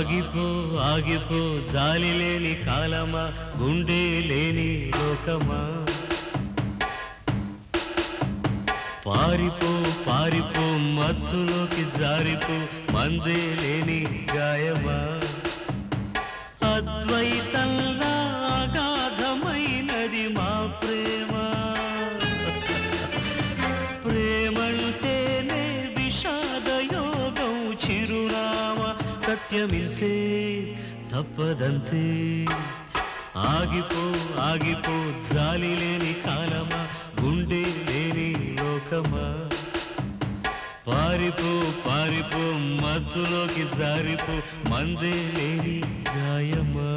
ఆగిపో ఆగిపో జాలి లేని కాలమా గుండె లేని లోకమా? పారిపో పారిపో మత్తులోకి జారిపో మందే లేని గాయమా? సత్యమింతే తప్పదంతే ఆగిపో ఆగిపో జాలి లేని కాలమా గుండె లేని లోకమా పారిపో పారిపో మత్తులోకి జారిపో మందే లేని గాయమా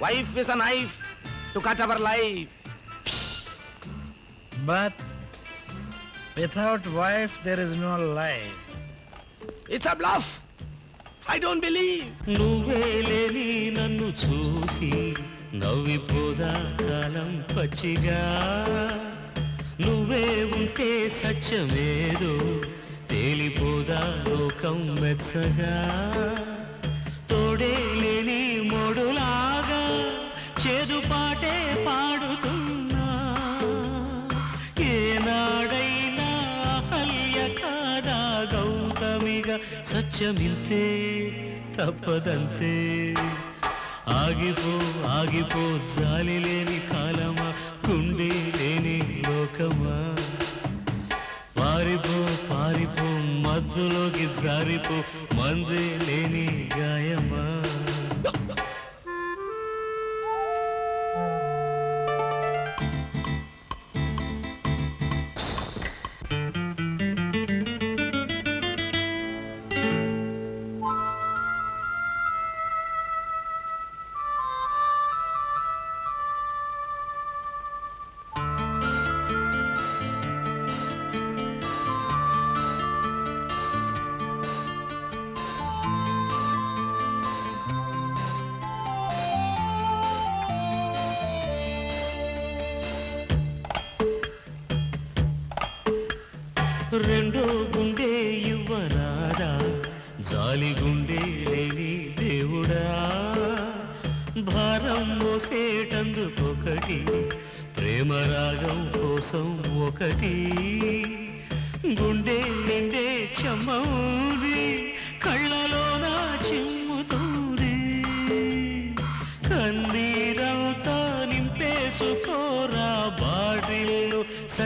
Wife is a knife to cut our life. But without wife, there is no life. It's a bluff. I don't believe. నువ్వే లేని నన్ను చూసి నవ్విపోదా కాలం పచ్చిగా నువ్వే ఉంటే సత్యమేదో తేలిపోదా లోకం మెచ్చగా గౌతమిగా సత్యమింతే తప్పదంతే. ఆగిపో ఆగిపో జాలి లేని కాలమా గుండె లేని లోకమా. పారిపో పారిపో మధ్యలోకి జారిపో మందే లేని గాయమా. రెండో గుండె ఇవ్వరాదా జాలి గుండె లేని దేవుడా. భారం మోసేటందుకొకటి ప్రేమ రాగం కోసం ఒకటి. గుండె నిండే చెమ్మౌది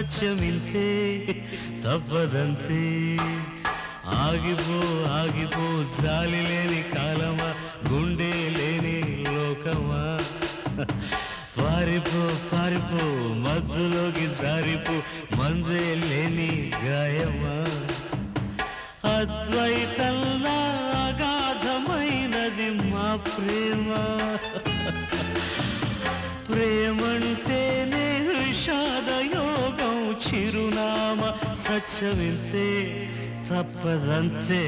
బాటిల్లు సత్యమింతే ఆగిపో ఆగిపో జాలి లేని కాలమా గుండె లేని లోకమా పారిపో పారిపో మధ్యలోకి జారిపో మందే లేని గాయమా అద్వైతంలా అగాధమైనది మా ప్రేమ చిరునామా వింతే తప్పదంతే